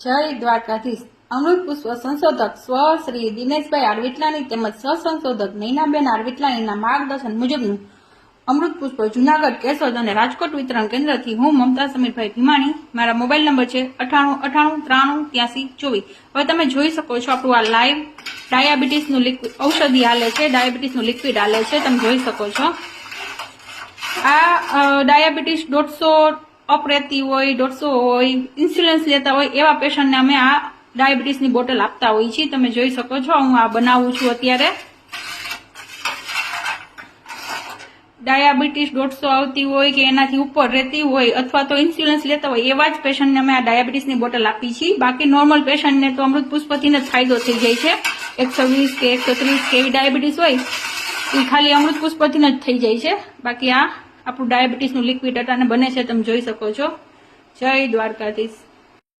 જય દ્વારકાધીશ. અમૃત પુષ્પ સંશોધક સ્વ શ્રી દિનેશભાઈ આરવિટલાની તેમજ સહસંશોધક નૈનાબેન આરવિટલાણીના માર્ગદર્શન મુજબનું અમૃત પુષ્પ જુનાગઢ કેશોદ અને રાજકોટ વિતરણ કેન્દ્રથી હું મમતા સમીરભાઈ ભીમાણી. મારા મોબાઈલ નંબર છે અઠાણું અઠાણું ત્રાણું ત્યાંસી ચોવીસ. હવે તમે જોઈ શકો છો આપણું આ લાઈવ. ડાયાબિટીસનું લિક્વિડ ઔષધિ હાલે છે, ડાયાબિટીસનું લિક્વિડ હાલે છે, તમે જોઈ શકો છો. આ ડાયાબિટીસ દોઢસો અપ રહેતી હોય, દોઢસો હોય ઇન્સ્યુરન્સ લેતા હોય એવા પેશન્ટને અમે આ ડાયાબિટીસની બોટલ આપતા હોઈએ છીએ. તમે જોઈ શકો છો, હું આ બનાવું છું અત્યારે. ડાયાબિટીસ દોઢસો આવતી હોય કે એનાથી ઉપર રહેતી હોય અથવા તો ઇન્સ્યુરન્સ લેતા હોય એવા જ પેશન્ટને અમે આ ડાયાબિટીસની બોટલ આપી છીએ. બાકી નોર્મલ પેશન્ટને તો અમૃત પુષ્પથીને જ ફાયદો થઈ જાય છે. એકસો વીસ કે એકસો ત્રીસ કે એવી ડાયાબિટીસ હોય, એ ખાલી અમૃત પુષ્પથીને જ થઈ જાય છે. બાકી આ આપણું ડાયાબિટીસનું લિક્વિડ અને બને છે તમે જોઈ શકો છો. જય દ્વારકાધીશ.